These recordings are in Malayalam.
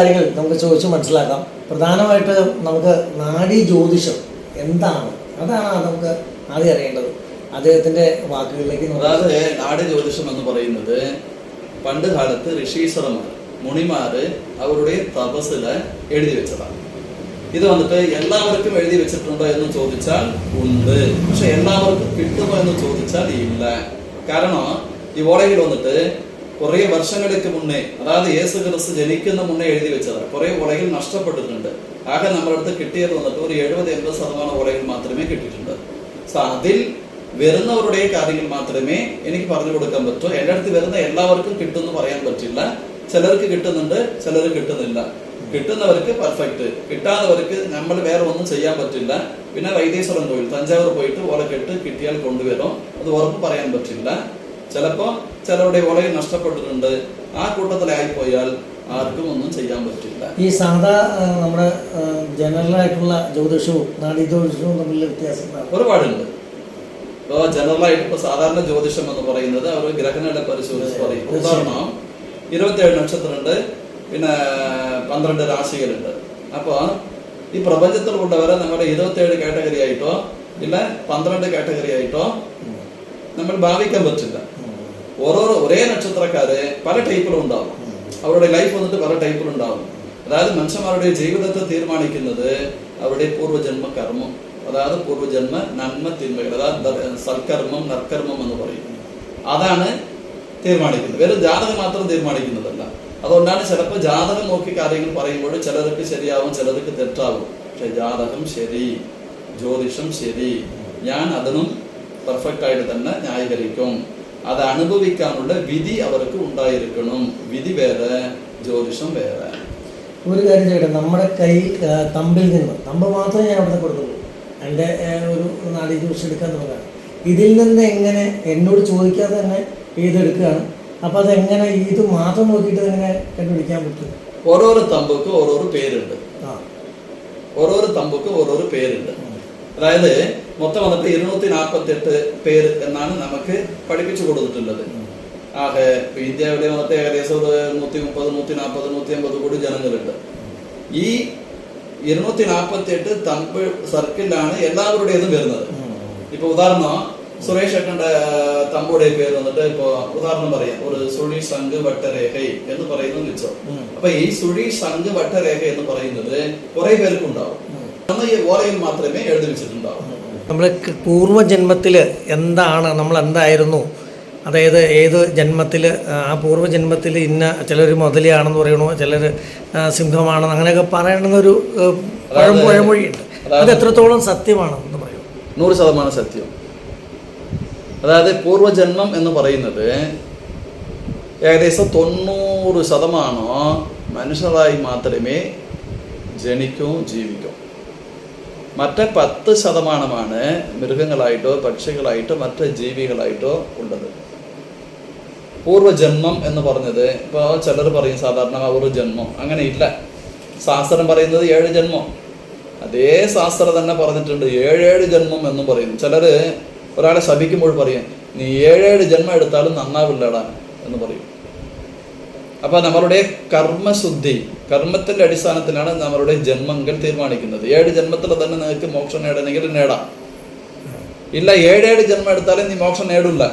കാര്യങ്ങൾ നമുക്ക് ചോദിച്ച് മനസ്സിലാക്കാം. പ്രധാനമായിട്ട് നമുക്ക് നാഡീ ജ്യോതിഷം എന്താണ്? അതാണ് നമുക്ക് ആദ്യം അറിയേണ്ടത്. അദ്ദേഹത്തിന്റെ വാക്കുകളിലേക്ക് അതായത് നാട് ജ്യോതിഷം എന്ന് പറയുന്നത് പണ്ട് കാലത്ത് ഋഷീശ്വരന്മാർ മുണിമാര് അവരുടെ തപസ്സിൽ എഴുതി വെച്ചതാണ്. ഇത് വന്നിട്ട് എല്ലാവർക്കും എഴുതി വെച്ചിട്ടുണ്ടോ എന്ന് ചോദിച്ചാൽ ഉണ്ട്. പക്ഷെ എല്ലാവർക്കും കിട്ടുമോ എന്ന് ചോദിച്ചാൽ ഇല്ല. കാരണം ഈ ഓടയിൽ വന്നിട്ട് കുറെ വർഷങ്ങൾക്ക് മുന്നേ അതായത് യേസു ക്രിസ്തു ജനിക്കുന്ന മുന്നേ എഴുതി വെച്ചതാണ്. കുറേ ഉറയിൽ നഷ്ടപ്പെട്ടിട്ടുണ്ട്. ആകെ നമ്മുടെ അടുത്ത് കിട്ടിയത് വന്നിട്ട് ഒരു എഴുപത് എൺപത് ശതമാനം ഉറയിൽ മാത്രമേ കിട്ടിയിട്ടുണ്ട്. സോ അതിൽ വരുന്നവരുടെ കാര്യങ്ങൾ മാത്രമേ എനിക്ക് പറഞ്ഞു കൊടുക്കാൻ പറ്റൂ. എന്റെ അടുത്ത് വരുന്ന എല്ലാവർക്കും കിട്ടുമെന്ന് പറയാൻ പറ്റില്ല. ചിലർക്ക് കിട്ടുന്നുണ്ട് ചിലർ കിട്ടുന്നില്ല. കിട്ടുന്നവർക്ക് പെർഫെക്റ്റ് കിട്ടാത്തവർക്ക് നമ്മൾ വേറെ ഒന്നും ചെയ്യാൻ പറ്റില്ല. പിന്നെ വൈദ്യേശ്വരം കോയിൽ തഞ്ചാവൂർ പോയിട്ട് ഓല കെട്ട് കിട്ടിയാൽ കൊണ്ടുവരും. അത് ഉറപ്പ് പറയാൻ പറ്റില്ല. ചിലപ്പോ ചിലരുടെ ഉറയും നഷ്ടപ്പെട്ടിട്ടുണ്ട്. ആ കൂട്ടത്തിലായി പോയാൽ ആർക്കും ഒന്നും ചെയ്യാൻ പറ്റില്ല. ഈ സാധാ നമ്മുടെ ജനറൽ ആയിട്ടുള്ള ജ്യോതിഷവും നാടീജ്യോതിഷവും തമ്മിലുള്ള വ്യത്യാസം ഒരുപാടുണ്ട്. ഇപ്പോൾ ജനറലായിട്ട് ഇപ്പോൾ സാധാരണ ജ്യോതിഷം എന്ന് പറയുന്നത് അവർ ഗ്രഹങ്ങളുടെ പരിശോധിച്ച് പറയും. ഉദാഹരണം ഇരുപത്തിയേഴ് നക്ഷത്രമുണ്ട് പിന്നെ പന്ത്രണ്ട് രാശികളുണ്ട്. അപ്പോൾ ഈ പ്രപഞ്ചത്തിലുള്ളവരെ നമ്മുടെ ഇരുപത്തിയേഴ് കാറ്റഗറി ആയിട്ടോ ഇല്ല പന്ത്രണ്ട് കാറ്റഗറി ആയിട്ടോ നമ്മൾ ഭാവിക്കാൻ പറ്റില്ല. ഓരോരോ ഒരേ നക്ഷത്രക്കാരെ പല ടൈപ്പിലും ഉണ്ടാവും. അവരുടെ ലൈഫ് വന്നിട്ട് പല ടൈപ്പിലും ഉണ്ടാവും. അതായത് മനുഷ്യന്മാരുടെ ജീവിതത്തെ തീരുമാനിക്കുന്നത് അവരുടെ പൂർവജന്മ കർമ്മം അതായത് പൂർവജന്മ നന്മ തിന്മകൾ അതായത് സൽക്കർമ്മം നർക്കർമ്മം എന്ന് പറയും. അതാണ് തീരുമാനിക്കുന്നത്. വേറെ ജാതകം മാത്രം തീരുമാനിക്കുന്നതല്ല. അതുകൊണ്ടാണ് ചിലപ്പോൾ ജാതകം നോക്കി കാര്യങ്ങൾ പറയുമ്പോൾ ചിലർക്ക് ശരിയാവും ചിലർക്ക് തെറ്റാവും. പക്ഷെ ജാതകം ശരി ജ്യോതിഷം ശരി. ഞാൻ അതിനും പെർഫെക്റ്റ് ആയിട്ട് തന്നെ ന്യായീകരിക്കും. അത് അനുഭവിക്കാനുള്ള വിധി അവർക്ക് ഉണ്ടായിരിക്കണം. വിധി വേറെ ജ്യോതിഷം വേറെ. ഒരു കാര്യം ചെയ്യട്ടെ നമ്മുടെ കൈ തമ്പിൽ നിന്ന് തമ്പ് മാത്രമേ ഞാൻ അവിടെ കൊടുത്തുള്ളൂ എന്റെ ഒരു നാഡീ ജ്യോതിഷം എടുക്കാൻ തുടങ്ങാണ് ഇതിൽ നിന്ന് എങ്ങനെ എന്നോട് ചോദിക്കാതെ തന്നെ ഇതെടുക്കുകയാണ് അപ്പോൾ അതെങ്ങനെ ഇത് മാത്രം നോക്കിയിട്ട് എങ്ങനെ കണ്ടുപിടിക്കാൻ പറ്റും? ഓരോരോ തമ്പുക്ക് ഓരോരോ പേരുണ്ട്. ആ. ഓരോരോ തമ്പുക്ക് ഓരോരോ പേരുണ്ട്. അതായത് മൊത്തം വന്നിട്ട് ഇരുന്നൂറ്റി നാൽപ്പത്തി എട്ട് പേര് എന്നാണ് നമുക്ക് പഠിപ്പിച്ചു കൊടുത്തിട്ടുള്ളത് ആകെ ഇപ്പൊ ഇന്ത്യയുടെ വന്നിട്ട് ഏകദേശം ഒരു നൂറ്റി മുപ്പത് നൂറ്റി നാൽപ്പത് നൂറ്റി അമ്പത് കോടി ജനങ്ങളുണ്ട് ഈ ഇരുന്നൂറ്റി നാൽപ്പത്തി എട്ട് തമ്പ് സർക്കിളിലാണ് എല്ലാവരുടേതും വരുന്നത് ഇപ്പൊ ഉദാഹരണം സുരേഷ് ഏട്ടന്റെ തമ്പുടെ പേര് വന്നിട്ട് ഇപ്പൊ ഉദാഹരണം പറയാം ഒരു സുഴി സംഘ് വട്ടരേഖ എന്ന് പറയുന്നത് വെച്ചോ ഉം. അപ്പൊ ഈ സുഴി സംഘ് വട്ടരേഖ എന്ന് പറയുന്നത് കുറെ പേർക്ക് ഉണ്ടാവും അന്ന് ഈ ഓലയിൽ മാത്രമേ എഴുതി വെച്ചിട്ടുണ്ടാവും നമ്മൾ പൂർവജന്മത്തിൽ എന്താണ് നമ്മൾ എന്തായിരുന്നു അതായത് ഏത് ജന്മത്തിൽ ആ പൂർവജന്മത്തിൽ ഇന്ന ചിലർ മുതലയാണെന്ന് പറയണു ചിലർ സിംഹമാണെന്ന് അങ്ങനെയൊക്കെ പറയണമെന്നൊരു പഴമ്പഴമൊഴിയുണ്ട് പഴം അതായത് പഴമൊഴിയുണ്ട്. അത് എത്രത്തോളം സത്യമാണെന്ന് പറയും. നൂറ് ശതമാനം സത്യം. അതായത് പൂർവജന്മം എന്ന് പറയുന്നത് ഏകദേശം തൊണ്ണൂറ് ശതമാനം മനുഷ്യരായി മാത്രമേ ജനിക്കൂ ജീവിക്കൂ. മറ്റേ പത്ത് ശതമാനമാണ് മൃഗങ്ങളായിട്ടോ പക്ഷികളായിട്ടോ മറ്റ് ജീവികളായിട്ടോ ഉള്ളത്. പൂർവജന്മം എന്ന് പറഞ്ഞത് ഇപ്പോൾ ചിലർ പറയും സാധാരണ പൂർവജന്മം ജന്മം. അങ്ങനെ ഇല്ല. ശാസ്ത്രം പറയുന്നത് ഏഴ് ജന്മം. അതേ ശാസ്ത്രം തന്നെ പറഞ്ഞിട്ടുണ്ട്. ഏഴേഴ് ജന്മം എന്നും പറയും. ചിലർ ഒരാളെ ശപിക്കുമ്പോൾ പറയും നീ ഏഴേഴ് ജന്മം എടുത്താലും നന്നാവില്ലടാ എന്ന് പറയും. അപ്പൊ നമ്മളുടെ കർമ്മശുദ്ധി കർമ്മത്തിന്റെ അടിസ്ഥാനത്തിലാണ് നമ്മളുടെ ജന്മങ്ങൾ തീരുമാനിക്കുന്നത്. ഏഴ് ജന്മത്തിൽ തന്നെ നിങ്ങൾക്ക് മോക്ഷം നേടണമെങ്കിൽ നേടാം. ഇല്ല ഏഴേഴ് ജന്മം എടുത്താലും നീ മോക്ഷം നേടില്ല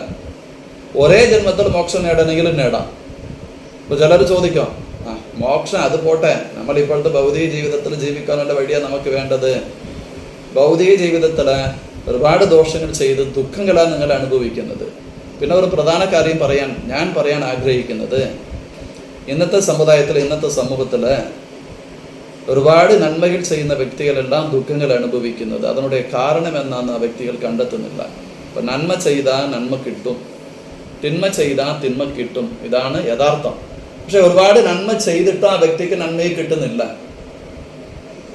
ഒരേ ജന്മത്തിൽ മോക്ഷം നേടണമെങ്കിൽ നേടാം. ഇപ്പോൾ ചിലർ ചോദിക്കാം ആ മോക്ഷം അത് പോട്ടെ. നമ്മൾ ഇപ്പോഴത്തെ ഭൗതിക ജീവിതത്തിൽ ജീവിക്കാനുള്ള വഴിയാണ് നമുക്ക് വേണ്ടത്. ഭൗതിക ജീവിതത്തിൽ ഒരുപാട് ദോഷങ്ങൾ ചെയ്ത് ദുഃഖങ്ങളാണ് നിങ്ങൾ അനുഭവിക്കുന്നത്. പിന്നെ ഒരു പ്രധാന കാര്യം പറയാൻ ഞാൻ പറയാൻ ആഗ്രഹിക്കുന്നത് ഇന്നത്തെ സമുദായത്തിൽ ഇന്നത്തെ സമൂഹത്തിൽ ഒരുപാട് നന്മകൾ ചെയ്യുന്ന വ്യക്തികളെല്ലാം ദുഃഖങ്ങൾ അനുഭവിക്കുന്നത്. അതിനുடைய കാരണം എന്നാന്ന് ആ വ്യക്തികൾ കണ്ടെത്തുന്നില്ല. അപ്പം നന്മ ചെയ്താൽ നന്മ കിട്ടും. തിന്മ ചെയ്താൽ തിന്മ കിട്ടും. ഇതാണ് യഥാർത്ഥം. പക്ഷെ ഒരുപാട് നന്മ ചെയ്തിട്ട് ആ വ്യക്തിക്ക് നന്മയെ കിട്ടുന്നില്ല.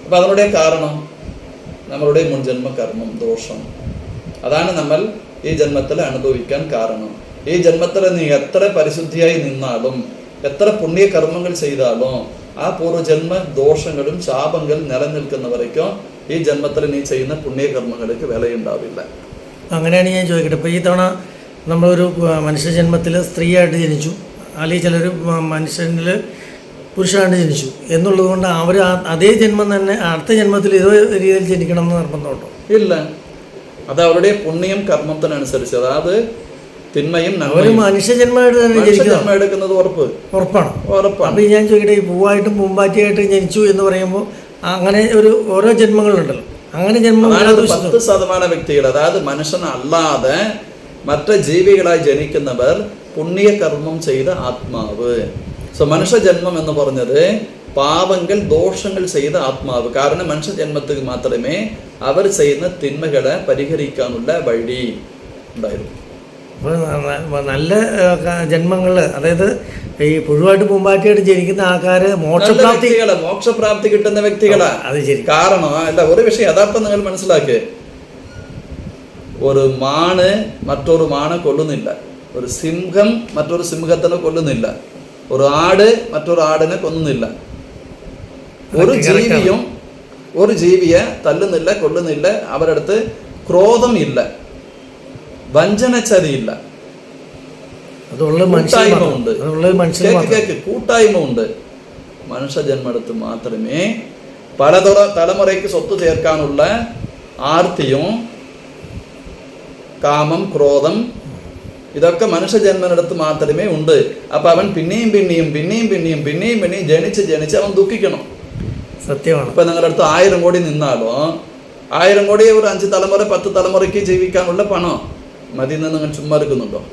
അപ്പം അതിനുடைய കാരണം നമ്മളുടെ മുൻജന്മ കർമ്മം ദോഷം. അതാണ് നമ്മൾ ഈ ജന്മത്തിൽ അനുഭവിക്കാൻ കാരണം. ഈ ജന്മത്തിൽ നീ എത്ര പരിശുദ്ധിയായി നിന്നാലും എത്ര പുണ്യ കർമ്മങ്ങൾ ചെയ്താലും ആ പൂർവജന്മ ദോഷങ്ങളും ശാപങ്ങൾ നിലനിൽക്കുന്നവരേക്കും ഈ ജന്മത്തിൽ നീ ചെയ്യുന്ന പുണ്യകർമ്മങ്ങൾക്ക് വിലയുണ്ടാവില്ല. അങ്ങനെയാണ് ഞാൻ ചോദിക്കട്ടെ. ഇപ്പോൾ ഈ തവണ നമ്മളൊരു ജന്മത്തിൽ മനുഷ്യജന്മത്തിൽ സ്ത്രീയായിട്ട് ജനിച്ചു. അല്ലെങ്കിൽ ചിലർ മനുഷ്യനിൽ പുരുഷനായിട്ട് ജനിച്ചു. എന്നുള്ളത് കൊണ്ട് അവർ അതേ ജന്മം തന്നെ അടുത്ത ജന്മത്തിൽ ഇതേ രീതിയിൽ ജനിക്കണം എന്ന് നിർബന്ധമുണ്ടോ? ഇല്ല. അത് അവരുടെ പുണ്യം കർമ്മത്തിനനുസരിച്ച്. അതായത് തിന്മയും ഒരു മനുഷ്യജന്മമായിട്ട് തന്നെ മനുഷ്യജന്മം എടുക്കുന്നത് ഉറപ്പ്. ഉറപ്പാണ്. ഉറപ്പാണ്. ഞാൻ ചോദിക്കട്ടെ ഈ പൂവായിട്ടും പൂമ്പാറ്റിയായിട്ടും ജനിച്ചു എന്ന് പറയുമ്പോൾ അങ്ങനെ ഒരു ഓരോ ജന്മങ്ങളുണ്ടല്ലോ. അങ്ങനെ വിശുദ്ധം. പത്ത് ശതമാനം വ്യക്തികൾ അതായത് മനുഷ്യനല്ലാതെ മറ്റ് ജീവികളായി ജനിക്കുന്നവർ പുണ്യകർമ്മം ചെയ്ത ആത്മാവ്. സോ മനുഷ്യ ജന്മം എന്ന് പറഞ്ഞത് പാപങ്ങൾ ദോഷങ്ങൾ ചെയ്ത ആത്മാവ്. കാരണം മനുഷ്യ ജന്മത്തിൽ മാത്രമേ അവർ ചെയ്യുന്ന തിന്മകളെ പരിഹരിക്കാനുള്ള വഴി ഉണ്ടായിരുന്നു. അപ്പോൾ നല്ല ജന്മങ്ങൾ അതായത് ഈ പുഴുവായിട്ട് പൂമ്പാറ്റിയായിട്ട് ജനിക്കുന്ന ആൾക്കാർ മോക്ഷപ്രാപ്തി മോക്ഷപ്രാപ്തി കിട്ടുന്ന വ്യക്തികളാ. അത് ശരി. കാരണം അല്ല ഒരു വിഷയം യഥാർത്ഥം നിങ്ങൾ മനസ്സിലാക്കിയേ ഒരു മാണ് മറ്റൊരു മാണ് കൊല്ലുന്നില്ല. ഒരു സിംഹം മറ്റൊരു സിംഹത്തിനെ കൊല്ലുന്നില്ല. ഒരു ആട് മറ്റൊരു ആടിനെ കൊല്ലുന്നില്ല. ഒരു ജീവിയും ഒരു ജീവിയെ തല്ലുന്നില്ല കൊല്ലുന്നില്ല അവരടുത്ത് ക്രോധം ഇല്ല വഞ്ചനച്ചതിയില്ല അതുള്ള മനുഷ്യർ കൂട്ടായ്മ മാത്രം. ഉണ്ട് അതുള്ളത് മനുഷ്യർ കേക്ക് മാത്രം കേക്ക് കൂട്ടായ്മ ഉണ്ട് മനുഷ്യ ജന്മെടുത്ത് മാത്രമേ പലതര തലമുറയ്ക്ക് സ്വത്ത് ചേർക്കാനുള്ള ആർത്തിയും കാമം ക്രോധം ഇതൊക്കെ മനുഷ്യ ജന്മനെടുത്ത് മാത്രമേ ഉണ്ട് അപ്പൊ അവൻ പിന്നെയും പിന്നെയും പിന്നെയും പിന്നെയും പിന്നെയും പിന്നെയും ജനിച്ച് ജനിച്ച് അവൻ ദുഃഖിക്കണം സത്യമാണ് ഇപ്പൊ നിങ്ങളുടെ അടുത്ത് ആയിരം കോടി നിന്നാലോ ആയിരം കോടി ഒരു അഞ്ച് തലമുറ പത്ത് തലമുറയ്ക്ക് ജീവിക്കാനുള്ള പണം മതി നിന്ന് നിങ്ങൾ ചുമ്മാ എടുക്കുന്നുണ്ടോ?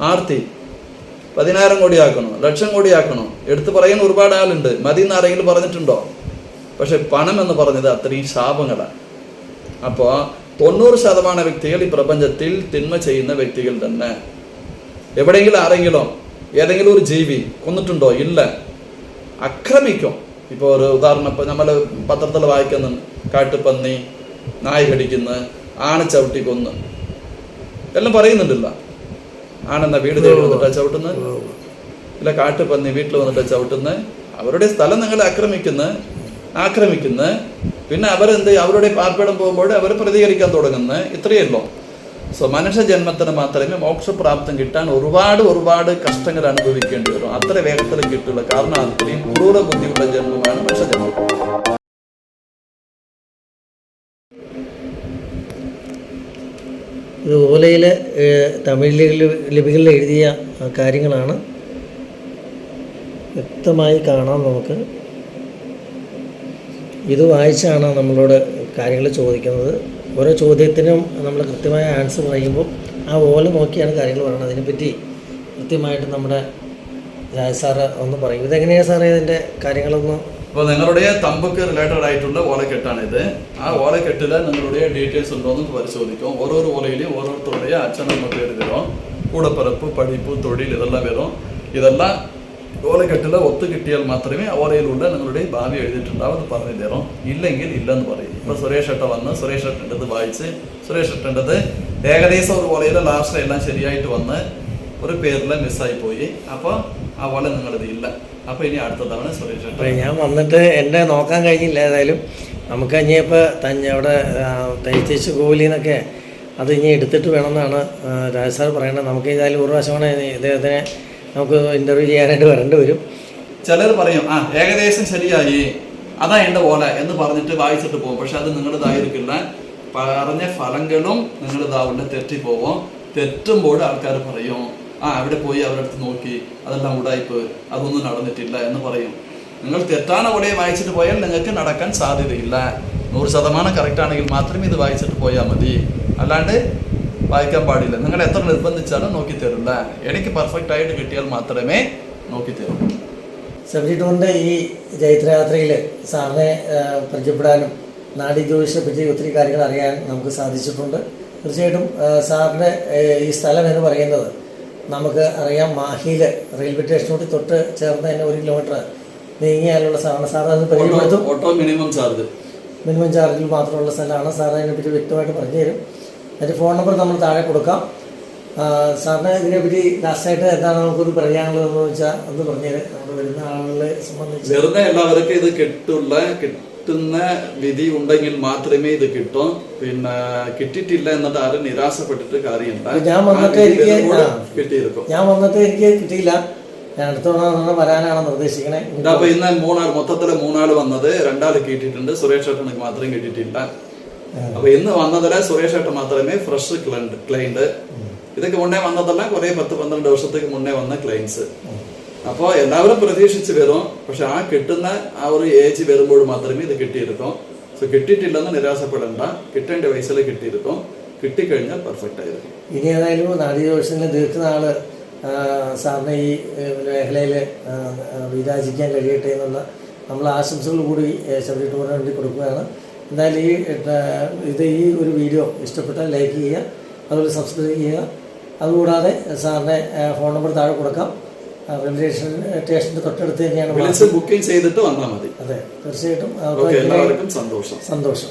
ആർത്തി പതിനായിരം കോടി ആക്കണോ? ലക്ഷം കോടി ആക്കണോ? എടുത്തു പറയുന്ന ഒരുപാട് ആളുണ്ട്. മതി എന്ന് ആരെങ്കിലും പറഞ്ഞിട്ടുണ്ടോ? പക്ഷെ പണം എന്ന് പറഞ്ഞത് അത്രയും ശാപങ്ങളാണ് അപ്പോൾ തൊണ്ണൂറ് ശതമാനം വ്യക്തികൾ ഈ പ്രപഞ്ചത്തിൽ തിന്മ ചെയ്യുന്ന വ്യക്തികൾ തന്നെ. എവിടെയെങ്കിലും ആരെങ്കിലും ഏതെങ്കിലും ഒരു ജീവി കൊന്നിട്ടുണ്ടോ? ഇല്ല. ആക്രമിക്കും ഇപ്പോൾ ഒരു ഉദാഹരണം ഇപ്പോൾ നമ്മൾ പത്രത്തിൽ വായിക്കുന്നു കാട്ടുപന്നി നായ കടിക്കുന്ന ആന ചവിട്ടി കൊന്ന്. എല്ലാം പറയുന്നുണ്ടല്ല. ആണെന്ന വീട് തേടി വന്നിട്ടാ ചവിട്ടുന്നത് ഇല്ല കാട്ടുപന്നി വീട്ടിൽ വന്നിട്ട് ചവിട്ടുന്നത് അവരുടെ സ്ഥലം നിങ്ങൾ ആക്രമിക്കുന്ന? ആക്രമിക്കുന്ന? പിന്നെ അവരെന്ത് അവരുടെ പാർപ്പിടം പോകുമ്പോൾ അവർ പ്രതികരിക്കാൻ തുടങ്ങുന്ന? ഇത്രയല്ലോ സോ മനുഷ്യ ജന്മത്തിന് മാത്രമേ മോക്ഷപ്രാപ്തം കിട്ടാൻ ഒരുപാട് ഒരുപാട് കഷ്ടങ്ങൾ അനുഭവിക്കേണ്ടി വരും. അത്ര വേഗത്തിൽ കിട്ടില്ല. കാരണം അത്രയും ക്രൂര ബുദ്ധിയുള്ള ജന്മമാണ് മനുഷ്യ ഇത് ഓലയിലെ തമിഴ് ലിപി- ലിപികളിൽ എഴുതിയ കാര്യങ്ങളാണ് വ്യക്തമായി കാണാം നമുക്ക്. ഇത് വായിച്ചാണ് നമ്മളോട് കാര്യങ്ങൾ ചോദിക്കുന്നത്. ഓരോ ചോദ്യത്തിനും നമ്മൾ കൃത്യമായ ആൻസർ പറയുമ്പോൾ ആ ഓല നോക്കിയാണ് കാര്യങ്ങൾ പറയുന്നത്. അതിനെപ്പറ്റി കൃത്യമായിട്ട് നമ്മുടെ രാജ് സാറ് ഒന്ന് പറയും. ഇതെങ്ങനെയാണ് സാറേ ഇതിന്റെ കാര്യങ്ങളൊന്ന് അപ്പോൾ നിങ്ങളുടെ തമ്പക്ക് റിലേറ്റഡ് ആയിട്ടുള്ള ഓലക്കെട്ടാണ് ഇത് ആ ഓലക്കെട്ടിൽ നിങ്ങളുടെ ഡീറ്റെയിൽസ് ഉണ്ടോ എന്ന് പരിശോധിക്കും ഓരോരോ ഓലയിലും ഓരോരുത്തരുடைய അച്ഛനമ്മ പേര് വരും കൂടപ്പിറപ്പ് പഠിപ്പ് തൊഴിൽ ഇതെല്ലാം വരും ഇതെല്ലാം ഓലക്കെട്ടിൽ ഒത്തു കിട്ടിയാൽ മാത്രമേ ഓലയിലുള്ള നിങ്ങളുടെ ഭാവി എഴുതിയിട്ടുണ്ടാവും എന്ന് പറഞ്ഞു തരും ഇല്ലെങ്കിൽ ഇല്ലെന്ന് പറയും ഇപ്പൊ സുരേഷ് ഏട്ട വന്ന് സുരേഷ് ഏട്ടന്റെത് വായിച്ച് സുരേഷ് ഏട്ടന്റെത് ഏകദേശം ഒരു ഓലയിലെ ലാസ്റ്റ് എല്ലാം ശരിയായിട്ട് വന്ന് ഒരു പേരിൽ മിസ്സായി പോയി അപ്പോൾ ആ വല നിങ്ങളത് ഇല്ല അപ്പോൾ ഇനി അടുത്ത തവണ സുരേഷ് ഞാൻ വന്നിട്ട് എന്റെ നോക്കാൻ കഴിഞ്ഞില്ല ഏതായാലും. നമുക്ക് ഇനിയിപ്പോൾ തന്നെ അവിടെ തയ്ച്ചേച്ച് കൂലിന്നൊക്കെ അത് ഇനി എടുത്തിട്ട് വേണമെന്നാണ് രാജ് സാർ പറയുന്നത് നമുക്ക് ഏതായാലും ഒരു പ്രാവശ്യമാണ് ഇദ്ദേഹത്തിനെ നമുക്ക് ഇന്റർവ്യൂ ചെയ്യാനായിട്ട് വരേണ്ടി വരും. ചിലർ പറയും ആ ഏകദേശം ശരിയായി. അതാ എന്റെ ഓല എന്ന് പറഞ്ഞിട്ട് വായിച്ചിട്ട് പോകും. പക്ഷെ അത് നിങ്ങളുടേതായിരിക്കില്ല. പറഞ്ഞ ഫലങ്ങളും നിങ്ങളുടേതാവില്ല തെറ്റിപ്പോവും. തെറ്റുമ്പോൾ ആൾക്കാർ പറയും. ആ അവിടെ പോയി അവരുടെ നോക്കി അതെല്ലാം ഉടായ്പ് അതൊന്നും നടന്നിട്ടില്ല എന്ന് പറയും. നിങ്ങൾ തെറ്റാണ് അവിടെ വായിച്ചിട്ട് പോയാൽ നിങ്ങൾക്ക് നടക്കാൻ സാധ്യതയില്ല. നൂറ് ശതമാനം കറക്റ്റ് ആണെങ്കിൽ മാത്രമേ ഇത് വായിച്ചിട്ട് പോയാൽ മതി. അല്ലാണ്ട് വായിക്കാൻ പാടില്ല. നിങ്ങൾ എത്ര നിർബന്ധിച്ചാലും നോക്കി തരില്ല. എനിക്ക് പെർഫെക്റ്റ് ആയിട്ട് കിട്ടിയാൽ മാത്രമേ നോക്കി തരൂ. സെവന്റി ടൂറിന്റെ ഈ ജൈത്രയാത്രയിൽ സാറിനെ പരിചയപ്പെടാനും നാടി ജ്യോതിഷത്തെ പറ്റി ഒത്തിരി കാര്യങ്ങൾ അറിയാൻ നമുക്ക് സാധിച്ചിട്ടുണ്ട്. തീർച്ചയായിട്ടും സാറിന്റെ ഈ സ്ഥലം എന്ന് പറയുന്നത് നമുക്ക് അറിയാം മാഹിയിൽ റെയിൽവേ സ്റ്റേഷനോട് തൊട്ട് ചേർന്ന് തന്നെ ഒരു കിലോമീറ്റർ നീങ്ങിയാലുള്ള സാറാണ് സാർ അത് പരിചയപ്പെടുത്തും ഓട്ടോ മിനിമം ചാർജ്. മിനിമം ചാർജിൽ മാത്രമുള്ള സ്ഥലമാണ്. സാർ അതിനെപ്പറ്റി വ്യക്തമായിട്ട് പറഞ്ഞു തരും. അതിന്റെ ഫോൺ നമ്പർ നമ്മൾ താഴെ കൊടുക്കാം. സാറിന് ഇതിനെപ്പറ്റി ലാസ്റ്റായിട്ട് എന്താണ് നമുക്കൊന്ന് പറയാനുള്ളതെന്ന് വെച്ചാൽ ഒന്ന് പറഞ്ഞുതരാം നമ്മൾ വരുന്ന ആളുകളെ സംബന്ധിച്ച്. വെറുതെ എല്ലാവർക്കും ഇത് കിട്ടുള്ള കിട്ടുന്ന വിധി ഉണ്ടെങ്കിൽ മാത്രമേ ഇത് കിട്ടൂ. പിന്നെ കിട്ടിയിട്ടില്ല എന്നിട്ട് ആരും നിരാശപ്പെട്ടിട്ട് കാര്യമില്ല. ഞാൻ വന്നിട്ട് എനിക്ക് കിട്ടിയിരിക്കും. ഞാൻ വന്നിട്ട് എനിക്ക് കിട്ടിയില്ല. ഞാൻ അടുത്ത തവണ വരാനാണ് നിർദ്ദേശിക്കണേ. അപ്പൊ ഇന്ന് മൂന്നാൾ മൊത്തത്തിൽ മൂന്നാൾ വന്നത് രണ്ടാൾ കിട്ടിയിട്ടുണ്ട്. സുരേഷ് ഏട്ടനക്ക് മാത്രം കിട്ടിയിട്ടില്ല. അപ്പൊ ഇന്ന് വന്നതിൽ സുരേഷ് ഏട്ടൻ മാത്രമേ ഫ്രഷ് ക്ലൈന്റ് ഇതൊക്കെ മുന്നേ വന്നതല്ല കുറെ പത്ത് പന്ത്രണ്ട് വർഷത്തേക്ക് മുന്നേ വന്ന ക്ലൈൻസ്. അപ്പോൾ എല്ലാവരും പ്രതീക്ഷിച്ച് വരും. പക്ഷെ ആ കിട്ടുന്ന ആ ഒരു ഏജ് വരുമ്പോൾ മാത്രമേ ഇത് കിട്ടിയിരിക്കും സോ കിട്ടിയിട്ടില്ലെന്ന് നിരാശപ്പെടേണ്ട. കിട്ടേണ്ട വയസ്സിൽ കിട്ടിയിരിക്കും കിട്ടിക്കഴിഞ്ഞാൽ പെർഫെക്റ്റ് ആയിരിക്കും. ഇനി ഏതായാലും നാടീയോഷത്തിന് ദീർഘനാൾ ആ, സാറിന് ഈ മേഖലയിൽ വിരാജിക്കാൻ കഴിയട്ടെ എന്നുള്ള നമ്മൾ ആശംസകൾ കൂടി ശബരി ടൂറിന് വേണ്ടി കൊടുക്കുകയാണ്. എന്തായാലും ഈ ഇത് ഈ ഒരു വീഡിയോ ഇഷ്ടപ്പെട്ടാൽ ലൈക്ക് ചെയ്യുക അതുപോലെ സബ്സ്ക്രൈബ് ചെയ്യുക. അതുകൂടാതെ സാറിന്റെ ഫോൺ നമ്പർ താഴെ കൊടുക്കാം. റെയിൽവേ സ്റ്റേഷൻ തൊട്ടടുത്ത് തന്നെയാണ് ബുക്കിംഗ് ചെയ്തിട്ട് വന്നാൽ മതി. അതെ തീർച്ചയായിട്ടും. സന്തോഷം. സന്തോഷം.